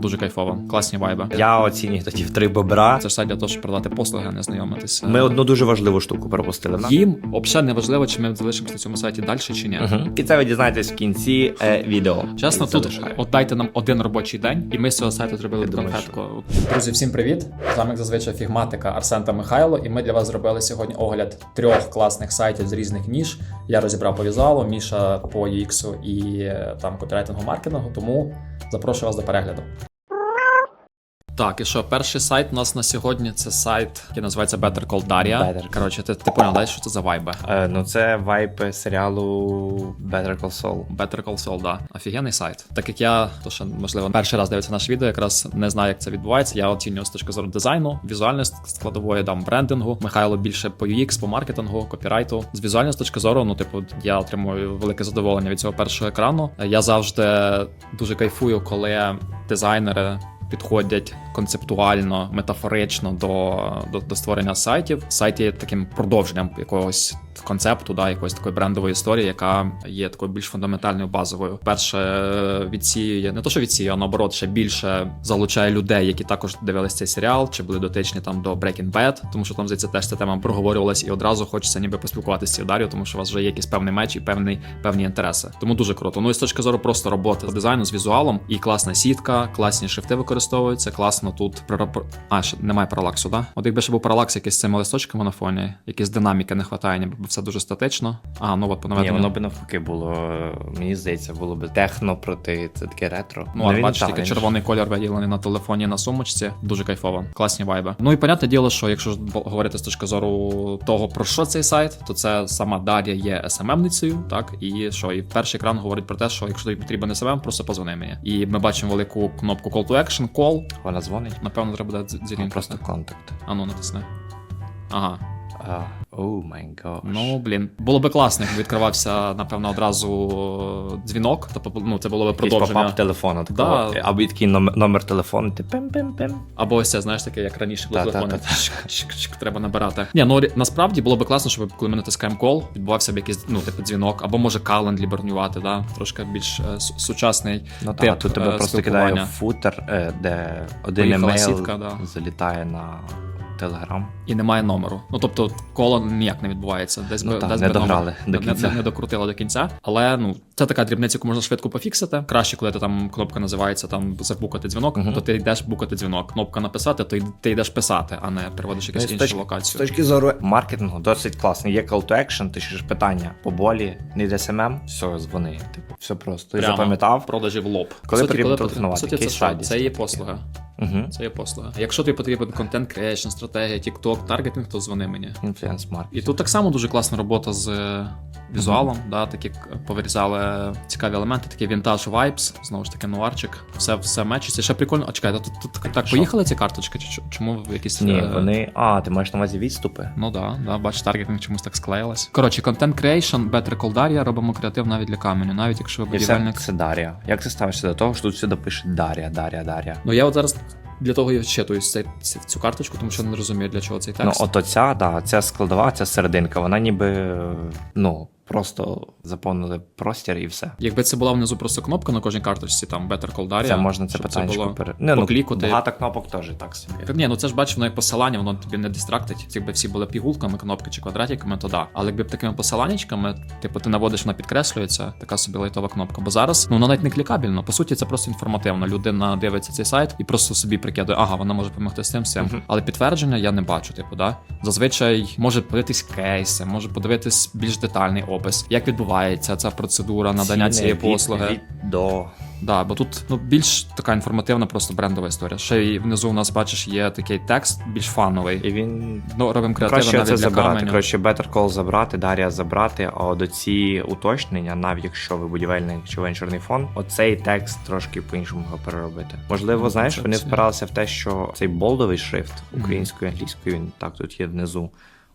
Дуже кайфово, класні вайби. Я оцінюю тоді в три бобра. Це ж сайт для того, щоб продати послуги, а не знайомитися. Ми одну дуже важливу штуку пропустили. на. їм взагалі не важливо, чи ми залишимося на цьому сайті далі чи ні. Мгм. І це ви дізнаєтесь в кінці е, відео. Чесно, тут Залишаю. от дайте нам один робочий день, і ми з цього сайту зробили Я думаю, конфетку. Друзі, всім привіт! З вами як зазвичай фігматика Арсен та Михайло. І ми для вас зробили сьогодні огляд трьох класних сайтів з різних ніж. Я розібрав по візуалу, Міша по UX і е, там копірайтингу маркетингу. Тому запрошую вас до перегляду. Так, і що, перший сайт у нас на сьогодні це сайт, який називається Better Call Daria. Better. Коротше, ти, ти поняв, да, що це за вайби? Е, ну, це вайп серіалу Better Call Saul. Better Call Saul, да. Офігенний сайт. Так як я, то що можливо перший раз дивиться наше відео, якраз не знаю, як це відбувається. Я оцінюю з точки зору дизайну, візуальної складової, там брендингу. Михайло більше по UX, по маркетингу, копірайту. З візуальної точки зору, ну типу, я отримую велике задоволення від цього першого екрану. Я завжди дуже кайфую, коли дизайнери. Підходять концептуально, метафорично до, до, до створення сайтів. Сайт є таким продовженням якогось концепту, да, якоїсь такої брендової історії, яка є такою більш фундаментальною базовою. Перше е, відсіює не то, що відсіює, а наоборот, ще більше залучає людей, які також дивились цей серіал, чи були дотичні там до Breaking Bad, тому що там здається теж ця тема проговорювалась, і одразу хочеться ніби поспілкуватися з цією Дар'ю, тому що у вас вже є якийсь певний меч і певний певні інтереси. Тому дуже круто. Ну і з точки зору просто роботи з дизайну, з візуалом, і класна сітка, класні шрифти використовуються, класно тут а ще немає паралаксу, да? От якби ще був паралакс якийсь з цими листочками на фоні, якісь динаміки не вистачає, ніби все дуже статично. А, ну от по Ні, воно би навпаки було. е, Мені здається, було б техно проти це таке ретро. Ну, а бачиш, так, тільки червоний колір виділений на телефоні на сумочці. Дуже кайфово. Класні вайби. Ну і понятне діло, що якщо говорити з точки зору того, про що цей сайт, то це сама Дар'я є SMM-ницею, так і що, і перший екран говорить про те, що якщо тобі потрібен SMM, просто позвони мені. І ми бачимо велику кнопку Call to Action, call. Вона дзвонить. Напевно, треба буде Ну, зірінь просто контакт. А ну натисни. Ага. Оу май гаш. Ну блін, було би класно, якби відкривався, напевно, одразу дзвінок. Тобто, ну це було би продовження. попап телефону такого. Да. Або такий номер, номер телефону, ти пим-пим-пим. Або ось це, знаєш, таке, як раніше було Та-та-та. телефони. Чик-чик-чик, Треба набирати. Ні, ну насправді було би класно, щоб коли ми натискаємо кол, відбувався б якийсь ну, типу дзвінок, або може календлі бронювати, да? трошки більш е, су- сучасний. Ну тип, так, тут тебе е, просто кидає спілкування. в футер, е, де один Поїхала емейл сітка, да. залітає на телеграм. І немає номеру. Ну тобто коло ніяк не відбувається. Десь Ну би так, десь не би дограли номер до не- кінця. Не, не докрутили до кінця. Але ну це така дрібниця, яку можна швидко пофіксити. Краще, коли ти там кнопка називається там забукати дзвінок, Мгм. то ти йдеш букати дзвінок. Кнопка написати, то ти йдеш писати, а не переводиш якусь Ну, іншу точки- З точки зору маркетингу досить класно. Є call to action, ти ж питання по болі, не йде СММ, все, дзвони. Типу, все просто. Ти запам'ятав. продажі в лоб. Коли потрібно телефонувати? Це Це є послуга. Угу. Це є послуга. Якщо тобі потрібен контент креейшн, стратегія, TikTok, таргетинг, то дзвони мені. Інфлюенс маркет. І тут так само дуже класна робота з е, візуалом, да, такі повирізали цікаві елементи, такий вінтаж вайбс, знову ж таки, нуарчик. Все, все мечиться. Ще прикольно. А чекай, тут, тут, так, так поїхали ці карточки? Чи чому в якісь. Ні, е, вони. А, ти маєш на увазі відступи? Ну да, да, бач, таргетинг чомусь так склеїлась. Коротше, контент creation, Better Call Daria, робимо креатив навіть для каменю, навіть якщо ви будівельник. це Дар'я. Як ти ставишся до того, що тут всюди пише Дар'я, Дар'я, Дар'я? Ну я от зараз для того я вчитуюсь цей, цю карточку, тому що не розумію, для чого цей Ну, текст. от оця, да, ця складова, ця серединка, вона ніби ну, просто заповнили простір і все. Якби це була внизу просто кнопка на кожній карточці, там Better Call Daria, Це можна це щоб питання було пере... Не, ну, поклікати. Багато кнопок теж так собі. Так, Ні, ну це ж бачиш, воно як посилання, воно тобі не дистрактить. Якби всі були пігулками, кнопки чи квадратиками, то да. Але якби б такими посиланнячками, типу, ти наводиш, вона підкреслюється, така собі лайтова кнопка. Бо зараз ну воно навіть не клікабельно. По суті, це просто інформативно. Людина дивиться цей сайт і просто собі прикидує, ага, вона може допомогти з тим, з цим. Мгм. Але підтвердження я не бачу, типу, да. Зазвичай може подивитись кейси, може подивитись більш детальний опис, як відбувається ця процедура надання Ціни цієї послуги. Від, до Да, бо тут ну більш така інформативна, просто брендова історія. Ще й внизу у нас бачиш є такий текст, більш фановий. і він Ну, робимо креативи краще навіть це для забирати. каменю. Коротше, Better Call забрати, Дар'я забрати, а от ці уточнення, навіть якщо ви будівельник чи венчурний фонд, оцей текст трошки по-іншому його переробити. Можливо, Ну, знаєш, вони спиралися в те, що цей болдовий шрифт українською, англійською, він так тут є внизу.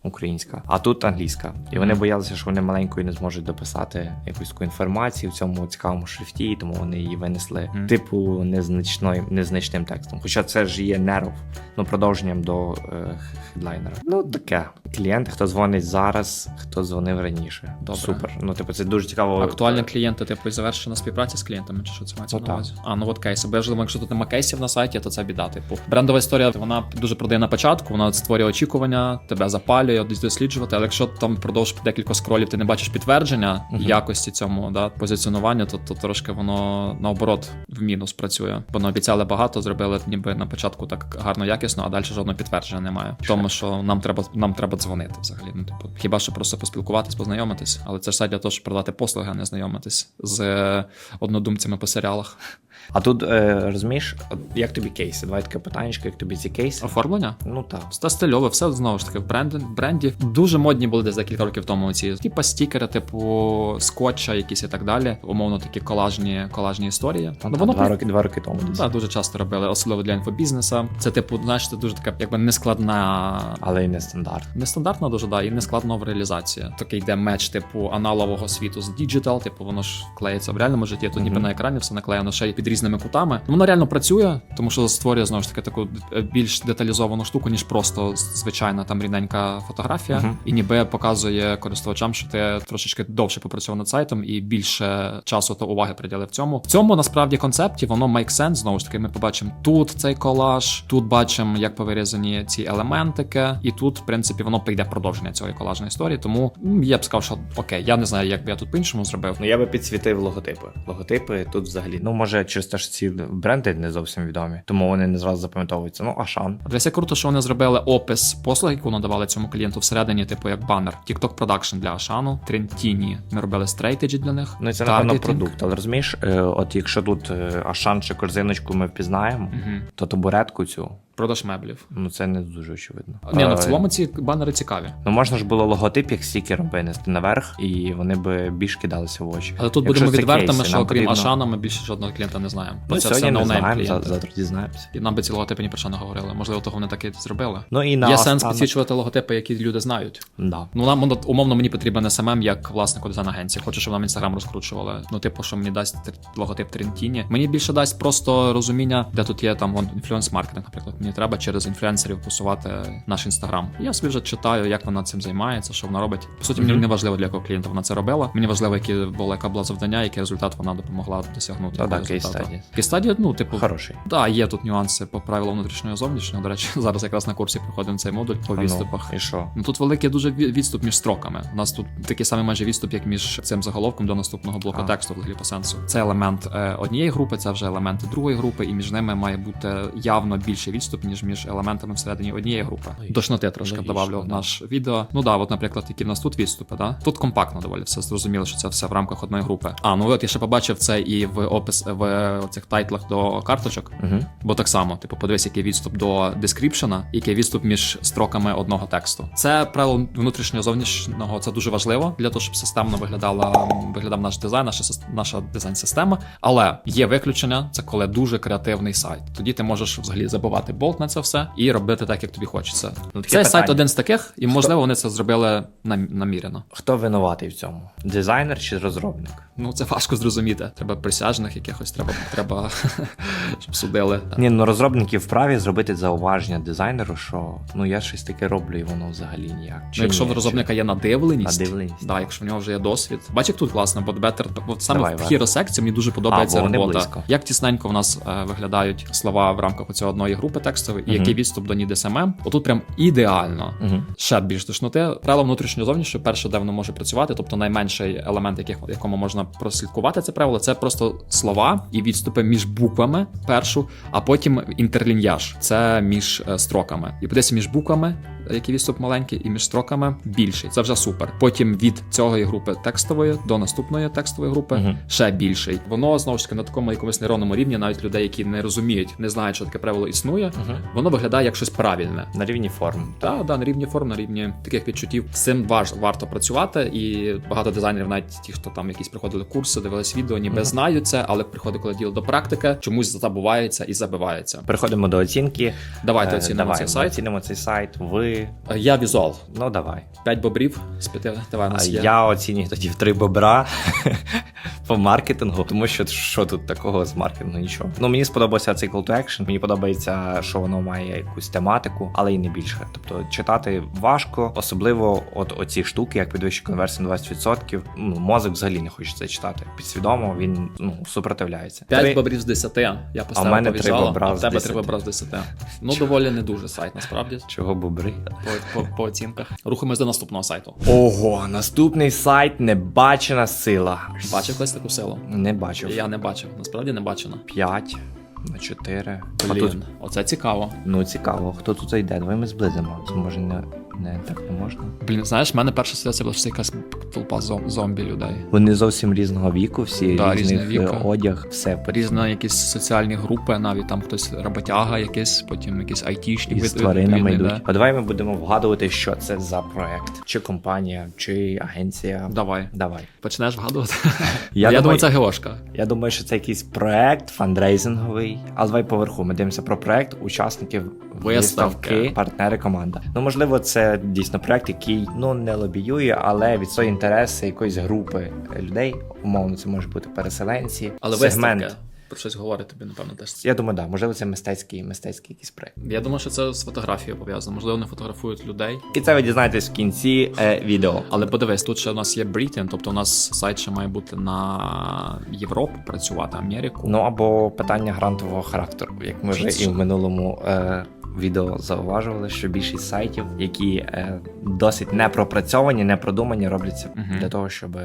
Українська, а тут англійська, і вони боялися, що вони маленькою не зможуть дописати якусь таку інформацію в цьому цікавому шрифті, тому вони її винесли типу незначною незначним текстом. Хоча це ж є нерв, ну продовженням до е, хедлайнера. Ну таке. Клієнти, хто дзвонить зараз, хто дзвонив раніше. Добре. Супер. Ну, типу, це дуже цікаво. Актуальні клієнти, типу, завершена співпраця з клієнтами, чи що це мається Ну, на увазі? А, ну от кейси. Бо я ж думаю, якщо тут нема кейсів на сайті, то це біда. Типу, брендова історія, вона дуже продає на початку, вона створює очікування, тебе запалює, десь досліджувати. Але якщо там впродовж декілька скролів ти не бачиш підтвердження Мгм. якості цьому да, позиціонування, то, то трошки воно наоборот в мінус працює. Бо обіцяли багато, зробили ніби на початку так гарно, якісно, а далі жодного підтвердження немає. Тому що нам треба нам треба дзвонити взагалі. Ну, типу, хіба що просто поспілкуватись, познайомитись, але це ж сайт для того, щоб продати послуги, а не знайомитись з однодумцями по серіалах. А тут е, розумієш, як тобі кейси? Давай таке питання, як тобі ці кейси? Оформлення? Ну так. Та стильове, все знову ж таки в бренді, бренді. Дуже модні були десь декілька років тому ці типа стікери, типу скотча, якісь і так далі. Умовно такі колажні, колажні історії. Ну, воно два, роки, два роки тому. Так, дуже часто робили, особливо для інфобізнеса. Це, типу, знаєш, це дуже така, якби нескладна. Але й не стандарт. Нестандартна дуже, да, і нескладна в реалізації. Такий йде меч, типу, аналогового світу з діджитал, типу, воно ж клеїться в реальному житті, тут ніби Мгм. на екрані все наклеєно ще й під різними кутами. Ну, Воно реально працює, тому що створює знову ж таки таку е, більш деталізовану штуку, ніж просто звичайна там рідненька фотографія, Мгм. і ніби показує користувачам, що ти трошечки довше попрацював над сайтом і більше часу та уваги приділив цьому. В цьому насправді концепті воно make sense, Знову ж таки, ми побачимо тут цей колаж, тут бачимо, як повирізані ці елементики, і тут, в принципі, воно прийде продовження цієї колажної історії. Тому я б сказав, що окей, я не знаю, як би я тут по-іншому зробив. Ну я би підсвітив логотипи. Логотипи тут взагалі. Ну, може, через те, що ці бренди не зовсім відомі, тому вони не зразу запам'ятовуються. Ну, Ашан. Дивися, круто, що вони зробили опис послуг, яку надавали цьому клієнту всередині, типу як банер. TikTok Production для Ашану, Трентіні. Ми робили стрейтеджі для них. Ну це напевно продукт. Але розумієш, е, от якщо тут е, Ашан чи корзиночку ми впізнаємо, угу. то табуретку цю, Продаж меблів. ну це не дуже очевидно. Ні, ну в цілому ці банери цікаві. Ну можна ж було логотип як стікером винести наверх, і вони би більш кидалися в очі. Але тут Якщо будемо відвертими, кейси, що окрім потрібно- Ашана, ми більше жодного клієнта не знаємо. Бо Ну, це сьогодні все не знаємо, завтра дізнаємося. І нам би ці логотипи ні про що не говорили. Можливо, того вони так і зробили. Ну і на Є сенс підсвічувати логотипи, які люди знають. Да. Ну нам умовно мені потрібен SMM як власнику дизайн агенції. Хочу, щоб нам інстаграм розкручували. Ну, типу, що мені дасть логотип Трентіні. Мені більше дасть просто розуміння, де тут є там інфлюенс маркетинг. Наприклад, мені треба через інфлюенсерів посувати наш інстаграм. Я собі вже читаю, як вона цим займається, що вона робить. По суті, мені не важливо для якого клієнта вона це робила. Мені важливо, яке було яка була завдання, який результат вона допомогла досягнути. Якого да, ну, типу, Хороший. Так, є тут нюанси по правилам внутрішнього і зовнішнього. До речі, зараз якраз на курсі проходимо цей модуль по ну, відступах. І що? Ну тут великий дуже відступ між строками. У нас тут такий самий майже відступ, як між цим заголовком до наступного блоку тексту, взагалі по сенсу. Це елемент е, однієї групи, це вже елементи другої групи, і між ними має бути явно більший відступ, ніж між елементами всередині однієї групи. Дошноти трошки в наш відео. Ну да, от, наприклад, які в нас тут відступи, да? Тут компактно доволі все зрозуміло, що це все в рамках одної групи. А ну от я ще побачив це і в опис в цих тайтлах до карточок. Угу. Бо так само, типу, подивись, який відступ до дескріпшена, який відступ між строками одного тексту. Це правило внутрішнього зовнішнього, це дуже важливо для того, щоб системно виглядала виглядав наш дизайн, наша наша дизайн-система. Але є виключення, це коли дуже креативний сайт. Тоді ти можеш взагалі забивати болт на це все і робити так, як тобі хочеться. Ну, таке Цей сайт один з таких, і можливо вони це зробили нам- намірено. Хто винуватий в цьому? Дизайнер чи розробник? Ну це важко зрозуміти. Треба присяжних якихось, треба, треба щоб судили. Ні, ну розробники вправі зробити зауваження дизайнеру, що ну я щось таке роблю, і воно взагалі ніяк. Чи Ну, якщо ні? в розробника є надивленість, Надивленість. Да, якщо в нього вже є досвід. Бач, як тут класно, бо Better, от саме Давай, в Вар. Hero мені дуже подобається А, бо вони робота. близько. Як тісненько в нас е, виглядають слова в рамках оцього одної групи текстової, і який відступ до нід СММ. Отут прям ідеально. Ще більш тошноти. Правило внутрішньо зовнішньо, перше, де воно може працювати, тобто найменший елемент, яких, якому можна прослідкувати це правило, це просто слова і відступи між буквами першу, а потім інтерлінняж. Це між е, строками. І подивися між буквами, який відступ маленький, і між строками більший. Це вже супер. Потім від цієї групи текстової до наступної текстової групи Мгм. ще більший. Воно знову ж таки на такому якомусь нейронному рівні, навіть людей, які не розуміють, не знають, що таке правило існує. Угу. Воно виглядає як щось правильне. На рівні форм. Так, да, на рівні форм, на рівні таких відчуттів. З цим важ, варто працювати, і багато дизайнерів, навіть ті, хто там якісь приходили курси, дивились відео, ніби Мгм. знають це, але приходить, коли діло до практики, чомусь забувається і забивається. Переходимо до оцінки. Давайте Е, оцінимо давай, цей сайт. Оцінимо цей сайт. Ви. Я візуал. Ну давай. 5 бобрів з 5 давай у А нас є. я оцінюю тоді в три бобра по маркетингу, тому що що тут такого з маркетингу? Нічого. Ну мені сподобався цей call to action. Мені подобається, що воно має якусь тематику, але й не більше. Тобто читати важко, особливо от оці штуки, як підвищення конверсії на 20%. Ну, мозок взагалі не хоче це читати. Підсвідомо він ну супротивляється. 5 Три- бобрів з 10. Я поставив мене три бобра а в з тебе 10. 3 бобра з 10. Ну, доволі не дуже сайт, насправді, Чого бобри? По, по, по оцінках. Рухаємось до наступного сайту. Ого, наступний сайт небачена сила. Бачив колись таку силу? Не бачив. Я не бачив, насправді не бачено. 5 на 4. А Блін, тут, оце цікаво. ну цікаво, хто тут зайде? Давай ми зблизимо. Це може не, не так не можна. Блін, знаєш, в мене перша асоціація була, що це якась толпа зом- зомбі людей. Вони зовсім різного віку, всі Да, різних різного е, одяг, все Різні якісь соціальні групи, навіть там хтось роботяга, якийсь, потім якийсь айтішник. і з від- тваринами йдуть. А давай ми будемо вгадувати, що це за проект, чи компанія, чи агенція. Давай. Давай. Почнеш вгадувати? Я Я, думаю- думаю, це геошка. Я думаю, що це якийсь проект фандрейзинговий. А давай поверху. Ми дивимося про проект, учасників Виставки. виставки, партнери, команда. Ну можливо, це дійсно проект, який ну не лобіює, але відстоює інтереси якоїсь групи людей. Умовно, це може бути переселенці, Але сегмент. виставка. Про щось говорить тобі, напевно, теж. Я думаю, да, можливо, це мистецький, мистецький якийсь проект. Я думаю, що це з фотографією пов'язано. Можливо, вони фотографують людей. І це ви дізнаєтесь в кінці е, відео. Але подивись, тут ще у нас є Britain, тобто у нас сайт ще має бути на Європу працювати, Америку. Ну або питання грантового характеру, як ми вже і в минулому е, відео зауважували, що більшість сайтів, які е, досить не пропрацьовані, не продумані, робляться Мгм. для того, щоб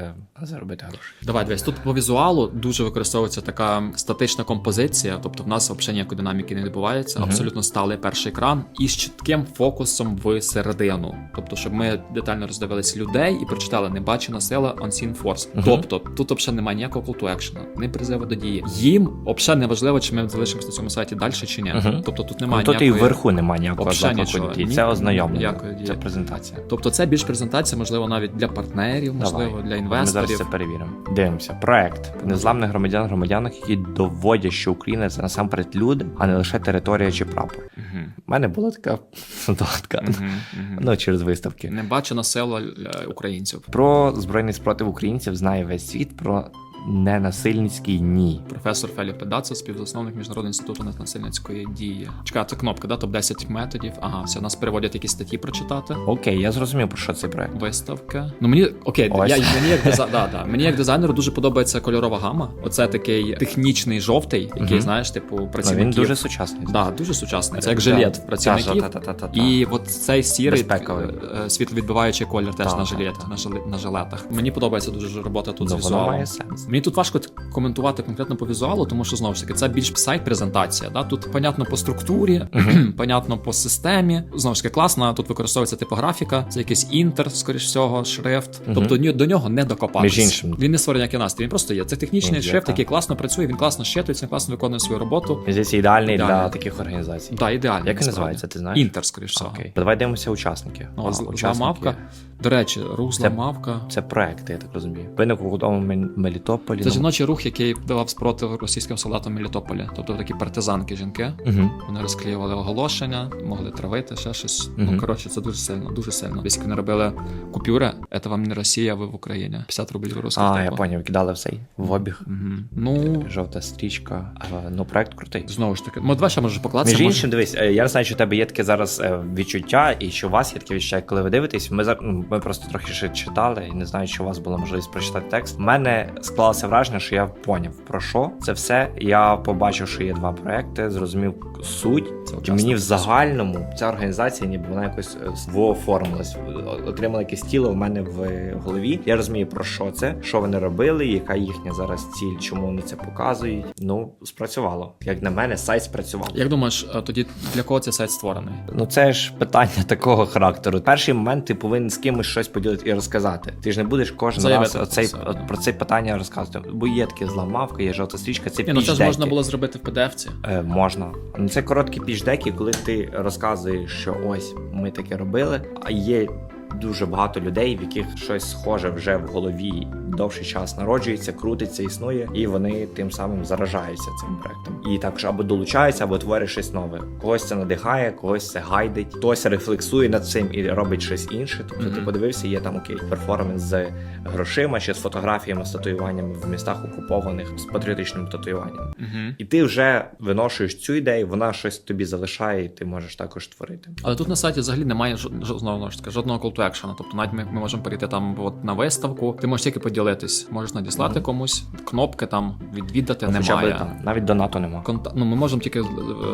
заробити гроші. Давай, дивись, тут по візуалу дуже використовується така статична композиція, тобто в нас взагалі ніякої динаміки не відбувається, Мгм. абсолютно сталий перший екран і з чітким фокусом в середину. Тобто, щоб ми детально роздивились людей і прочитали небачена сила Unseen Force. Мгм. Тобто, тут взагалі немає ніякого call to action, не призиву до дії. Їм взагалі не важливо, чи ми залишимося на цьому сайті далі чи ні. Мгм. Тобто тут Ну, немає тут і вверху немає ніякого нічого. Ні- Це ознайомлення. ніякої. Це презентація. Тобто це більш презентація, можливо, навіть для партнерів, можливо, Давай. для Ми зараз це перевіримо. Дивимося. Проект незламних громадян громадянок, які доводять, що Україна це насамперед люди, а не лише територія чи прапор. Угу. У мене була така догадка. угу, угу. Ну, через виставки. Не бачено село українців. Про збройний спротив українців знає весь світ. Про ненасильницький ні. Професор Феліп Педацо, співзасновник Міжнародного інституту ненасильницької дії. Чекай, це кнопка, да? Топ 10 методів. Ага, все, нас переводять якісь статті прочитати. Окей, я зрозумів про що цей проект. Виставка. Ну мені окей, Ось. я мені як диза... да, да. мені як дизайнеру дуже подобається кольорова гама. Оце такий технічний жовтий, який, Мгм. знаєш, типу, Ну, працівників. він дуже сучасний. Да, дуже сучасний. Це як жилет Та, працівників. та, та, та, та, та. І от цей сірий Безпековий. е, світловідбиваючий колір теж Та, на та, жилет, та. на, жиле- на жилетах. Мені подобається дуже робота тут Ну, з воно візуалом. має сенс. Мені тут важко коментувати конкретно по візуалу, тому що знову ж таки це більш сайт-презентація. Да? Тут понятно по структурі, понятно по системі. Знову ж таки, класно. Тут використовується типографіка, це якийсь інтер, скоріш всього, шрифт. Тобто до нього не докопатися. Він не ніякий настрій. Він просто є. Це технічний шрифт, так. який класно працює, він класно щитується, він класно виконує свою роботу. Здається, ідеальний для таких організацій. Да, ідеально. Як він називається, ти знаєш? Інтер, скоріш всього. Давай дивимося учасники. Ну, учасники. зламавка. До речі, рух зламавка. Це проекти, я так розумію. Виник у тому Мел- Мелітополі. Це жіночий рух, який давав спротив російським солдатам Мелітополі. Тобто такі партизанки жінки. Угу. Вони розклеювали оголошення, могли травити, ще щось. Мгм. Ну коротше, це дуже сильно, дуже сильно. Десь вони робили купюри, це вам не Росія, ви в Україні. 50 рублів русських. А, я типу. поняв, кидали в в обіг. Мгм. Ну, Жовта стрічка. Ну, проект крутий. знову ж таки, ну давай ще може покладатися. Між може- іншим, дивись, е, я не знаю, чи у тебе є таке зараз е, відчуття, і що у вас є таке відчуття, коли ви дивитесь. Ми ну, ми просто трохи ще читали, і не знаю, чи у вас була можливість прочитати текст. У мене склалося враження, що я поняв про що це все. Я побачив, що є два проекти, зрозумів суть. Це І мені в загальному ця організація, ніби вона якось е, оформилась, отримала якесь тіло в мене в голові. Я розумію про що це, що вони робили, яка їхня зараз ціль, чому вони це показують. Ну спрацювало. Як на мене, сайт спрацював. Як думаєш, тоді для кого цей сайт створений? Ну це ж питання такого характеру. Перший момент ти повинен з кимось щось поділити і розказати. Ти ж не будеш кожен Заявити раз оцей, про це, про це питання розказувати. Бо є таке зламавка, є жовта стрічка, це Ні, ну це ж можна було зробити в PDF-ці. Е, можна. Ну, Це короткі пічдеки, коли ти розказуєш, що ось ми таке робили, а є. Дуже багато людей, в яких щось схоже вже в голові довший час народжується, крутиться, існує, і вони тим самим заражаються цим проектом. І також або долучаються, або творять щось нове. Когось це надихає, когось це гайдить, хтось рефлексує над цим і робить щось інше. Тобто ти подивився, є там окей, перформанс з грошима чи з фотографіями, з татуюваннями в містах окупованих з патріотичним татуюванням. Угу. І ти вже виношуєш цю ідею, вона щось тобі залишає, і ти можеш також творити. Але тут на сайті взагалі немає жод- жод- знову ж таки жодного call to. Тобто навіть ми, ми можемо перейти там от, на виставку. Ти можеш тільки поділитись, можеш надіслати Мгм. комусь, кнопки там відвідати Ну, хоча б немає. там, навіть донату нема. Конта... Ну, ми можемо тільки е,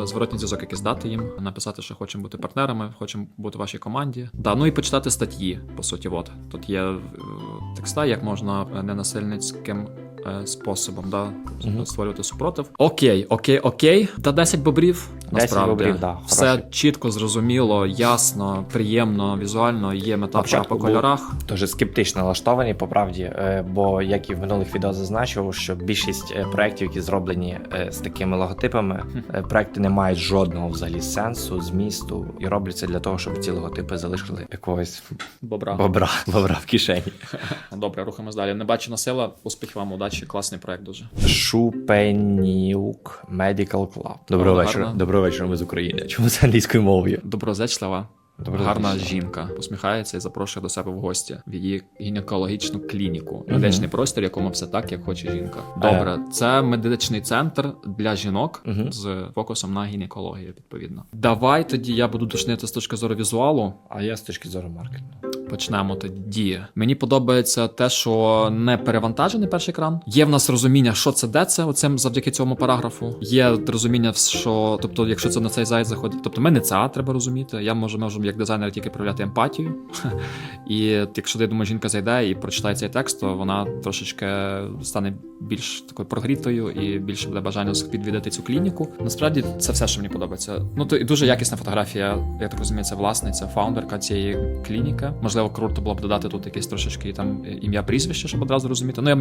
зворотній зв'язок якийсь дати їм, написати, що хочемо бути партнерами, хочемо бути в вашій команді. Да, ну і почитати статті, по суті. От тут є е, текста, як можна е, ненасильницьким способом да, Мгм. створювати супротив. Окей, окей, окей. Та 10 бобрів. 10 бобрів, да, все хороший. чітко, зрозуміло, ясно, приємно, візуально. Є метафора по кольорах. Дуже скептично налаштовані по правді, е, бо як і в минулих відео зазначив, що більшість е, проєктів, які зроблені е, з такими логотипами, е, проекти не мають жодного взагалі сенсу, змісту і робляться для того, щоб ці логотипи залишили якогось Бобра. бобра, бобра в кишені. Добре, рухаємось далі. Небачена сила. Успіх вам, удачі, класний проект дуже. Шупенюк Medical Club. Доброго О, вечора. гарно. Доброго вечора. Ми з України. Чому це англійською мовою? Доброзичлива. Доброзичлива. Гарна жінка посміхається і запрошує до себе в гості в її гінекологічну клініку. Медичний простір, якому все так, як хоче жінка. Добре, це медичний центр для жінок Мгм. з фокусом на гінекологію, відповідно. Давай тоді я буду уточнити з точки зору візуалу. А я з точки зору маркетингу. Почнемо тоді. Мені подобається те, що не перевантажений перший екран. Є в нас розуміння, що це де це, оцим завдяки цьому параграфу. Є розуміння, що тобто, якщо це на цей сайт заходить, тобто ми не це треба розуміти. Я можу можу як дизайнер тільки проявляти емпатію. І якщо я думаю, жінка зайде і прочитає цей текст, то вона трошечки стане більш такою прогрітою і більше буде бажання відвідати цю клініку. Насправді це все, що мені подобається. Ну то і дуже якісна фотографія. Я так розумію, це власниця, фаундерка цієї клініки. Можливо, круто було б додати тут якесь трошечки там ім'я прізвище, щоб одразу розуміти. Ну я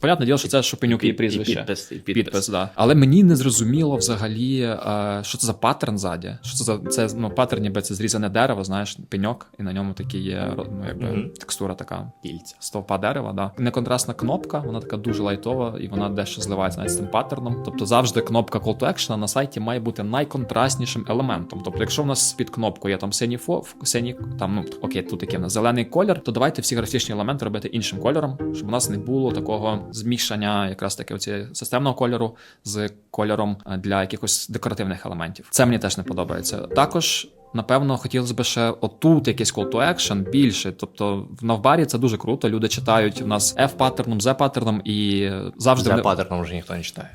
понятне діло, що це Шопенюк і прізвище. підпис, і Підпис, да. Але мені не зрозуміло взагалі, е, що це за паттерн ззаді. Що це за це ну, паттерн, ніби це зрізане дерево, знаєш, пеньок, і на ньому такі є ну, якби Мгм. текстура така кільця. Стовпа дерева, да. Неконтрастна кнопка, вона така дуже лайтова, і вона дещо зливається навіть з тим паттерном. Тобто завжди кнопка Call to Action на сайті має бути найконтрастнішим елементом. Тобто, якщо в нас під кнопкою є там синій фо, синій, там ну окей, тут такий в нас зелений колір, то давайте всі графічні елементи робити іншим кольором, щоб у нас не було такого змішання, якраз таки оці системного кольору з кольором е, для якихось декоративних елементів. Це мені теж не подобається. Також. Напевно, хотілося б ще отут якийсь call to action більше. Тобто в навбарі це дуже круто. Люди читають у нас F паттерном, Z паттерном і завжди За паттерном вже ніхто не читає.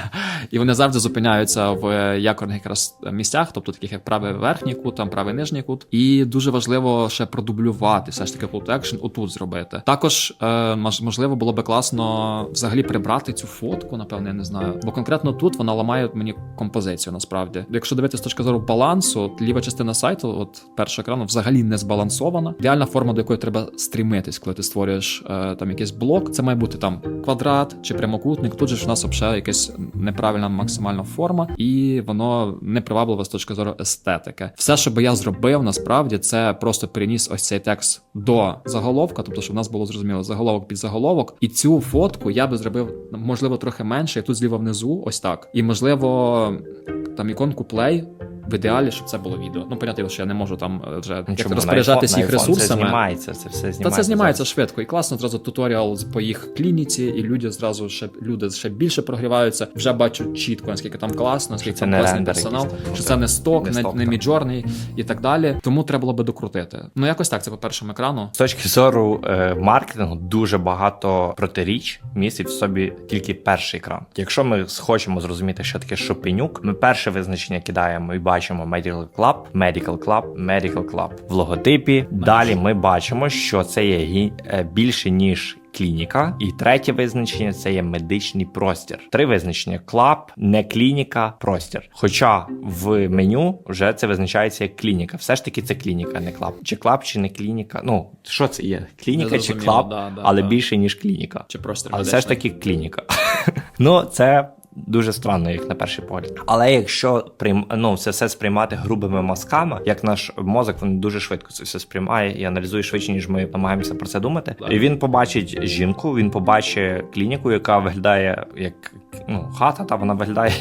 і вони завжди зупиняються в якорних якраз місцях, тобто таких як правий верхній кут, там правий нижній кут. І дуже важливо ще продублювати, все ж таки call to action отут зробити. Також е, можливо було би класно взагалі прибрати цю фотку, напевно, я не знаю. Бо конкретно тут вона ламає мені композицію. Насправді, якщо дивитися з точки зору балансу, ліва частина сайту, от першого екрану, взагалі не збалансована. Ідеальна форма, до якої треба стрімитись, коли ти створюєш е, там якийсь блок. Це має бути там квадрат чи прямокутник. Тут же ж у нас взагалі якась неправильна максимальна форма, і воно непривабливе з точки зору естетики. Все, що би я зробив, насправді, це просто переніс ось цей текст до заголовка, тобто, щоб в нас було зрозуміло заголовок під заголовок. І цю фотку я би зробив можливо трохи менше, і тут зліва внизу, ось так. І можливо, там іконку play. В ідеалі, щоб це було відео. Ну, понятно, що я не можу там е, вже як Чому? розпоряджатись На їх ресурсами. Це знімається, це все знімається. Та це знімається зараз. швидко і класно. Зразу туторіал по їх клініці, і люди зразу ще люди ще більше прогріваються. Вже бачу чітко, наскільки там класно, наскільки це там не класний рендер персонал, що ну, це не сток, не не, сток, не міджорний і так далі. Тому треба було би докрутити. Ну якось так, це по першому екрану. З точки зору е, маркетингу дуже багато протиріч містить в собі тільки перший екран. Якщо ми хочемо зрозуміти, що таке шопенюк, ми перше визначення кидаємо і бачимо Medical Club, Medical Club, Medical Club в логотипі. Далі ми бачимо, що це є гі- е, більше ніж. Клініка, і третє визначення це є медичний простір. Три визначення: клаб, не клініка, простір. Хоча в меню вже це визначається як клініка. Все ж таки це клініка, не клаб. Чи клаб, чи не клініка. Ну що це є? Клініка чи клаб, да, да, але да. більше ніж клініка. Чи простір Але все ж таки клініка. ну, це дуже странно, як на перший погляд. Але якщо прийм... ну, це все сприймати грубими мазками, як наш мозок він дуже швидко це все сприймає і аналізує швидше, ніж ми намагаємося про це думати. І він побачить жінку, він побачить клініку, яка виглядає як ну, хата, та вона виглядає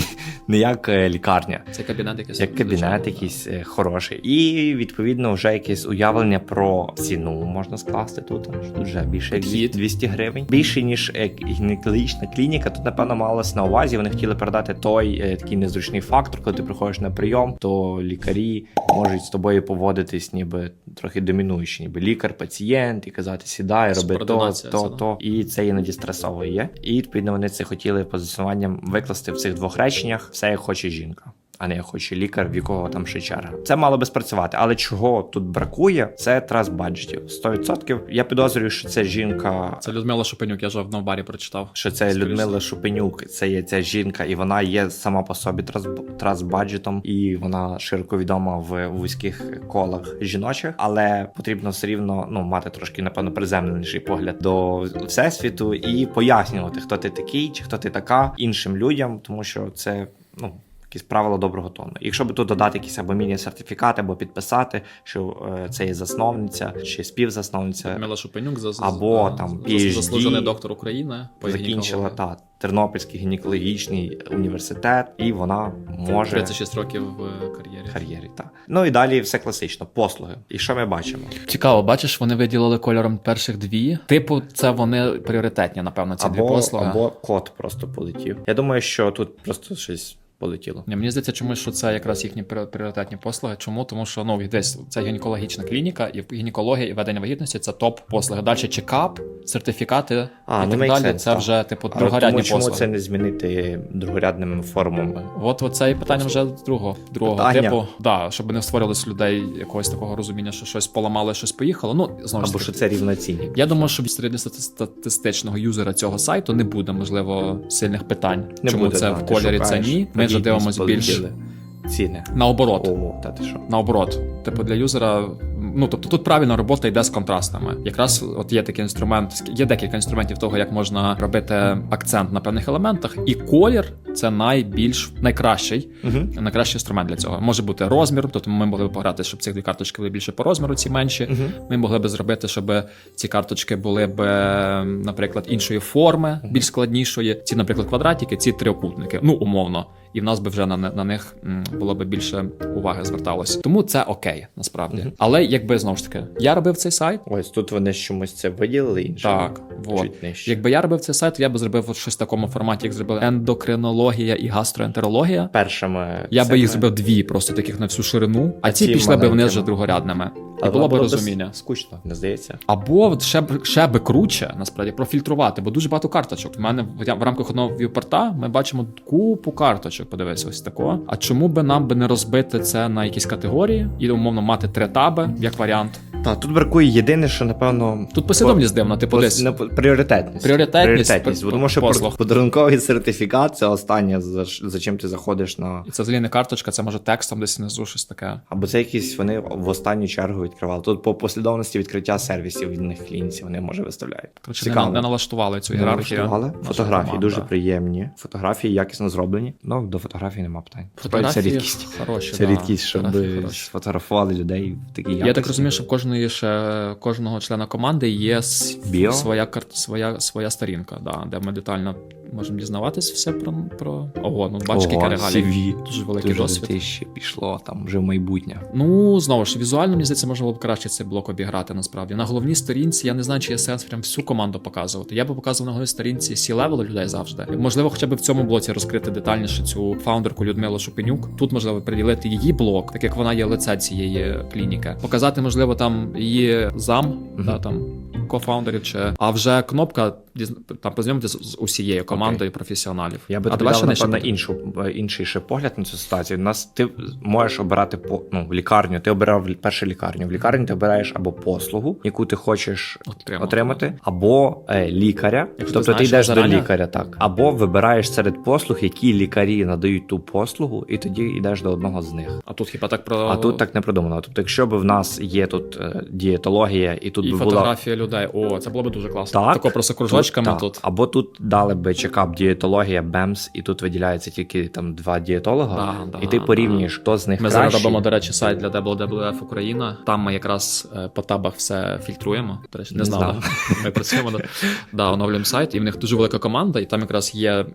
не як е, лікарня. Це кабінет якийсь. Як кабінет якийсь е, хороший. І відповідно вже якесь уявлення про ціну можна скласти тут. Тут вже більше як 200 гривень. Більше ніж гінекологічна клініка. Тут напевно малось на увазі. Вони хотіли передати той е, такий незручний фактор, коли ти приходиш на прийом, то лікарі можуть з тобою поводитись, ніби трохи домінуючи, ніби лікар, пацієнт, і казати сідай, роби то, то, то. І це іноді стресовує. І відповідно вони це хотіли позиціонуванням викласти в цих двох реченнях все як хоче жінка. А не як хоче лікар, в якого там ще черга. Це мало би спрацювати. Але чого тут бракує, це трас баджетів. 100%. Я підозрюю, що це жінка. Це Людмила Шупенюк, я ж в Новбарі прочитав. Що це Скоріше. Людмила Шупенюк, це є ця жінка, і вона є сама по собі трас, трас-баджетом, і вона широко відома в вузьких колах жіночих, але потрібно все рівно ну мати трошки напевно приземленіший погляд до всесвіту і пояснювати, хто ти такий чи хто ти така іншим людям, тому що це ну. Якісь правила доброго тону. Якщо би тут додати якісь або міні-сертифікати, або підписати, що е, це є засновниця чи співзасновниця, Людмила Шупенюк за Або там PhD. заслужений доктор України. по закінчила та Тернопільський гінекологічний університет, і вона може 36 років в кар'єрі. кар'єрі. Та ну і далі все класично, послуги. І що ми бачимо? Цікаво, бачиш, вони виділили кольором перших дві. Типу, це вони пріоритетні, напевно, ці дві послуги. або код просто полетів. Я думаю, що тут просто щось полетіло. Ні, мені здається, чомусь, що це якраз їхні пріо- пріоритетні послуги. Чому? Тому що ну десь це гінекологічна клініка, і гінекологія і ведення вагітності це топ послуги. Далі чекап, сертифікати А, і ну, так далі. sense, це так. вже типу Але другорядні тому чому це не змінити другорядними формами? От оце і питання вже другого другого Питання. типу. Да, щоб не створилось людей якогось такого розуміння, що щось поламали, щось поїхало. Ну знову ж Або що це рівноцінні? Я думаю, що середньостатистичного юзера цього сайту не буде можливо сильних питань. Не Чому буде, це да, в кольорі це ні? Ми вже вагітність більш ціни. наоборот. О, та ти що? Наоборот, типу для юзера, ну тобто тут правильно робота йде з контрастами. Якраз от є такий інструмент, є декілька інструментів того, як можна робити акцент на певних елементах, і колір це найбільш найкращий, Угу. найкращий інструмент для цього. Може бути розмір, тобто ми могли б пограти, щоб ці дві карточки були більше по розміру, ці менші. Угу. Ми могли б зробити, щоб ці карточки були б, е, наприклад, іншої форми, більш складнішої. Ці, наприклад, квадратики, ці трикутники. Ну, умовно. І в нас би вже на, на них було б більше уваги зверталося. Тому це окей, насправді. Мгм. Але якби знову ж таки, я робив цей сайт. Ось тут вони чомусь це виділили інше. Так, вот. Якби я робив цей сайт, я би зробив щось в такому форматі, як зробили ендокринологія і гастроентерологія. Першими Я би їх зробив дві, просто таких на всю ширину, а, А ці пішли би вони вже другорядними. І Але було б розуміння. розуміння. Скучно, не здається. Або ще б ще би круче, насправді, профільтрувати, бо дуже багато карточок. У мене в, в рамках одного вівпорта ми бачимо купу карточок. Подивись, ось такого. А чому би нам би не розбити це на якісь категорії і умовно мати три таби як варіант? Так, тут бракує єдине, що напевно. Тут послідовність дивна, типу Пос- десь. по- пріоритетність. Пріоритетність, Пріоритетність. по- Тому що послуг. подарунковий сертифікат це останнє, за, за чим ти заходиш на. І це взагалі не карточка, це може текстом десь внизу щось таке. Або це якісь вони в останню чергу відкривали. Тут по послідовності відкриття сервісів від них клієнтів вони може виставляють. Коротше, не, не налаштували цю Не налаштували. Фотографії команда. дуже приємні. Фотографії якісно зроблені. Ну до фотографії нема питань. Фотографії це рідкість. хороші, Це да, рідкість, щоб фотографії хороші. сфотографували людей в такій Я так розумію, що в кожної ще кожного члена команди є Біо? своя своя, своя сторінка, да, де ми детально можемо дізнаватись все про. про... Ого, ну бачиш, кілька регалій. CV. Дуже великий Дуже досвід. дитище пішло там вже в майбутнє. Ну знову ж візуально мені здається, можна було б краще цей блок обіграти. Насправді на головній сторінці я не знаю, чи є сенс прям всю команду показувати. Я би показував на головній сторінці сі левел людей завжди. Можливо, хоча б в цьому блоці розкрити детальніше цю фаундерку Людмилу Шупенюк. Тут можливо приділити її блок, так як вона є лице цієї клініки. Показати, можливо, там її зам, да там. Кофаундерів чи а вже кнопка там познайомитися з усією командою професіоналів. Я би а тобі давай дав, ще напевно, буде. іншу, інший ще погляд на цю ситуацію. У нас ти можеш обирати по ну, лікарню. Ти обирав першу лікарню. В лікарні ти обираєш або послугу, яку ти хочеш Отримати. отримати, або е, лікаря. Якщо тобто ти, знаєш йдеш до лікаря, так. Або вибираєш серед послуг, які лікарі надають ту послугу, і тоді йдеш до одного з них. А тут хіба так про А тут так не продумано. Тобто, якщо б в нас є тут е, дієтологія, і тут і би була фотографія людей. О, це було б дуже класно. Так. Тако просто кружочок зірочками Так. тут. Або тут дали би чекап дієтологія, БЕМС, і тут виділяється тільки там два дієтолога, Да, і да, ти да. порівнюєш, хто з них Ми зараз робимо, до речі, сайт для WWF Україна. Там ми якраз е, по табах все фільтруємо. До речі, не Не знали. Ми працюємо да, оновлюємо сайт, і в них дуже велика команда, і там якраз є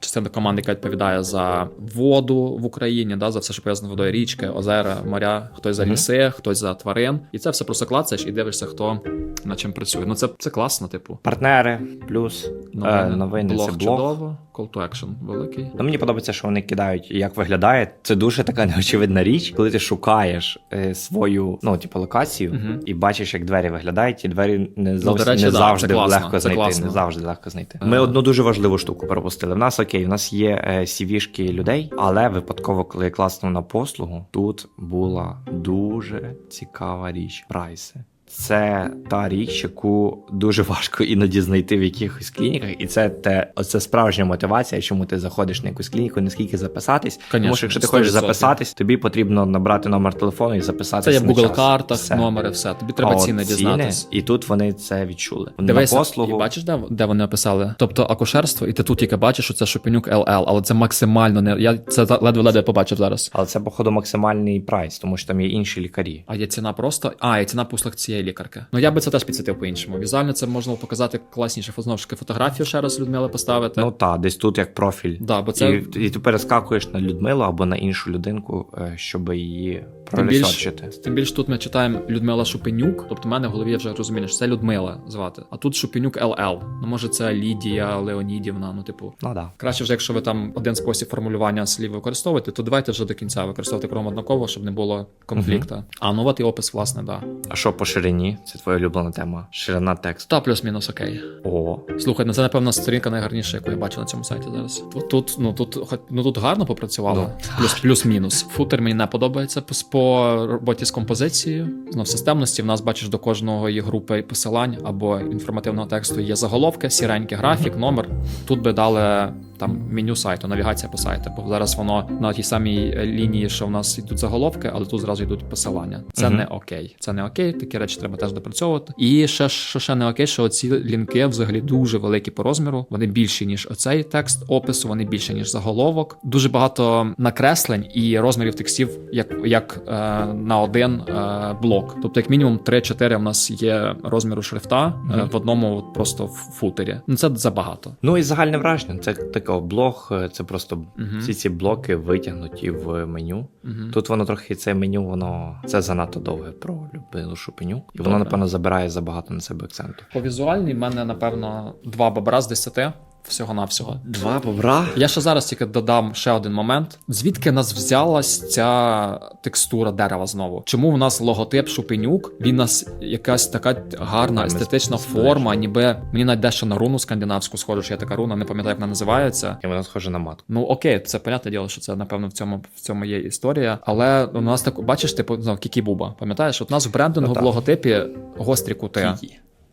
частина команди, яка відповідає за воду в Україні, да, за все, що пов'язано з водою, річки, озера, моря, хтось за ліси, хтось за тварин. І це все просто клацаєш і дивишся, хто над чим працює. Ну це, це класно, типу. Партнери, плюс новини, е, новини блог це блог. чудово, call to action великий. Ну, мені подобається, що вони кидають, як виглядає. Це дуже така неочевидна річ, коли ти шукаєш е, свою ну, типу, локацію Мгм. і бачиш, як двері виглядають, і двері не зовсім Ну, речі, не да, завжди класно, легко знайти. класно. Не завжди легко знайти. Е. Ми одну дуже важливу штуку пропустили. В нас окей, в нас є е, CV-шки людей, але випадково, коли я класнув на послугу, тут була дуже цікава річ. Прайси. Це та річ, яку дуже важко іноді знайти в якихось клініках, і це те, оце справжня мотивація, чому ти заходиш на якусь клініку, не скільки записатись. Тому що якщо ти хочеш 100%. записатись, тобі потрібно набрати номер телефону і записатися. Це є в Google час. картах, Все. номери, все. Тобі треба А от ціни дізнатись. І тут вони це відчули. Вони Дивися, на послугу. і бачиш, де, де вони описали? Тобто акушерство, і ти тут тільки бачиш, що це Шопенюк ЛЛ, але це максимально не. Я це ледве-ледве побачив зараз. Але це, походу, максимальний прайс, тому що там є інші лікарі. А є ціна просто. А, є ціна послуг цієї лікарки. Ну я би це теж підсвітив по-іншому. Візуально це можна показати класніше знову ж таки фотографію ще раз Людмили поставити. Ну так, десь тут як профіль. да, бо це І, і ти перескакуєш на Людмилу або на іншу людинку, е, щоб її тим більш, тим більш тут ми читаємо Людмила Шупенюк. Тобто в мене в голові я вже розумію, що це Людмила звати. А тут Шупенюк ЛЛ. Ну може це Лідія Леонідівна. Ну, типу, Ну да. Краще вже, якщо ви там один спосіб формулювання слів використовуєте, то давайте вже до кінця використовувати кругом однаково, щоб не було конфлікту. А ну от і опис, власне, да. А що по ширині? Це твоя улюблена тема. Ширина тексту. Та плюс-мінус окей. О, Слухай, ну це напевно сторінка найгарніша, яку я бачу на цьому сайті зараз. Тут, тут ну тут ну тут гарно попрацювало. Ну. Плюс плюс-мінус. Футер мені не подобається по, по роботі з композицією. Знов системності. В нас бачиш до кожного є групи посилань або інформативного тексту є заголовки, сіренький графік, номер. Тут би дали там меню сайту, навігація по сайту. Бо зараз воно на тій самій лінії, що в нас йдуть заголовки, але тут зразу йдуть посилання. Це Мгм. не окей. Це не окей. Такі речі треба теж допрацьовувати. І ще що ще не окей, що ці лінки взагалі дуже великі по розміру. Вони більші ніж оцей текст опису. Вони більше ніж заголовок. Дуже багато накреслень і розмірів текстів, як, як е, на один е, блок. Тобто, як мінімум 3-4 в нас є розміру шрифта е, в одному от просто в футері. Ну це забагато. Ну і загальне враження. Це такий блог, е, це просто Мгм. всі ці блоки витягнуті в меню. Мгм. Тут воно трохи це меню, воно це занадто довге про Любилу шупеню. І воно, напевно, забирає забагато на себе акценту. По візуальній в мене, напевно, два бобра з 10 всього-навсього. Два бобра. Я ще зараз тільки додам ще один момент. Звідки в нас взялась ця текстура дерева знову? Чому в нас логотип Шупенюк? Він у нас якась така гарна Там естетична форма, ніби мені навіть дещо на руну скандинавську схоже, що є така руна, не пам'ятаю, як вона називається. І воно схоже на матку. Ну окей, це понятне діло, що це напевно в цьому в цьому є історія. Але у нас так бачиш, типу ну, Кікі Буба. Пам'ятаєш, от у нас в брендингу Ну, в логотипі гострі кути.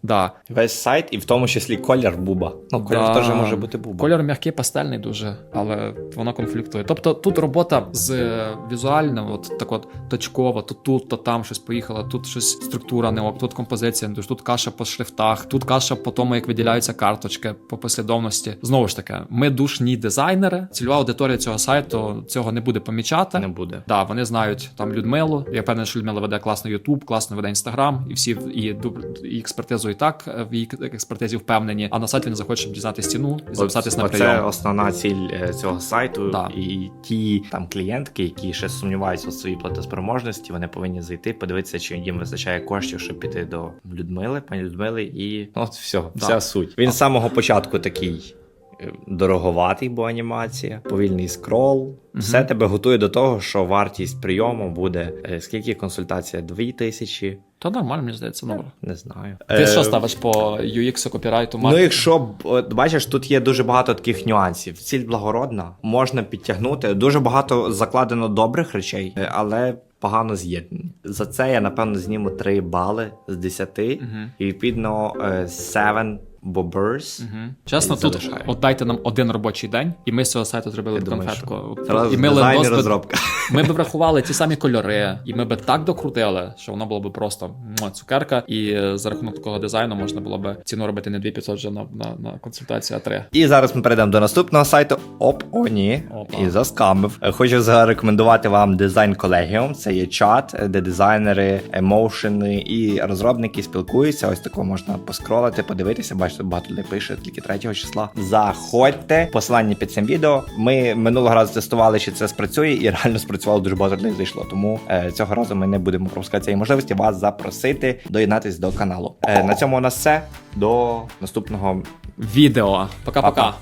Да. Весь сайт, і в тому числі колір буба. Ну, колір Да. теж може бути буба. Кольор м'який, пастельний дуже, але воно конфліктує. Тобто тут робота з е, візуальним, от так от точково, то тут, то там щось поїхало, тут щось структура не ок, тут композиція, не дуже, тут каша по шрифтах, тут каша по тому, як виділяються карточки по послідовності. Знову ж таки, ми душні дизайнери. Цільова аудиторія цього сайту цього не буде помічати. Не буде. Да, вони знають там Людмилу. Я певний, що Людмила веде класно Ютуб, класно веде Інстаграм, і всі і, і експертизу і так е, в її експертизі впевнені. А на сайт він захоче, щоб дізнатися ціну і записатись на прийом. основна ціль е, цього сайту. Да. І ті там клієнтки, які ще сумніваються у своїй платоспроможності, вони повинні зайти, подивитися, чи їм вистачає коштів, щоб піти до Людмили, пані Людмили, і ну, от все, Да. вся суть. Він з самого початку такий. е, Дороговатий, бо анімація, повільний скрол. Все тебе готує до того, що вартість прийому буде скільки консультація? Дві тисячі? Та нормально, мені здається, добре. Не знаю. Ти Е, що ставиш по UX, копірайту, Ну, якщо б от, бачиш, тут є дуже багато таких нюансів. Ціль благородна, можна підтягнути. Дуже багато закладено добрих речей, е, але погано з'єднані. За це я напевно зніму 3 бали з 10, угу. і відповідно е, 7 Bobers. Мгм. Чесно, тут залишаю. от дайте нам один робочий день, і ми з цього сайту зробили б конфетку. і ми би- розробка. Ми б врахували ті самі кольори, і ми б так докрутили, що воно було б просто цукерка. І е, за рахунок такого дизайну можна було б ціну робити не 2500 вже на, на, на консультацію, а 3. І зараз ми перейдемо до наступного сайту. Оп, о, ні. Опа. І заскамив. Е, Хочу зарекомендувати вам дизайн Collegium. Це є чат, е, де дизайнери, емоушени і розробники спілкуються. Ось такого можна поскролити, подивитися. Бачите, багато людей пише тільки 3 числа. Заходьте, посилання під цим відео. Ми минулого разу тестували, чи це спрацює, і реально спрацювало дуже багато людей зайшло. Тому е, цього разу ми не будемо пропускати цієї можливості вас запросити доєднатись до каналу. Е, на цьому у нас все. До наступного Відео. Пока-пока.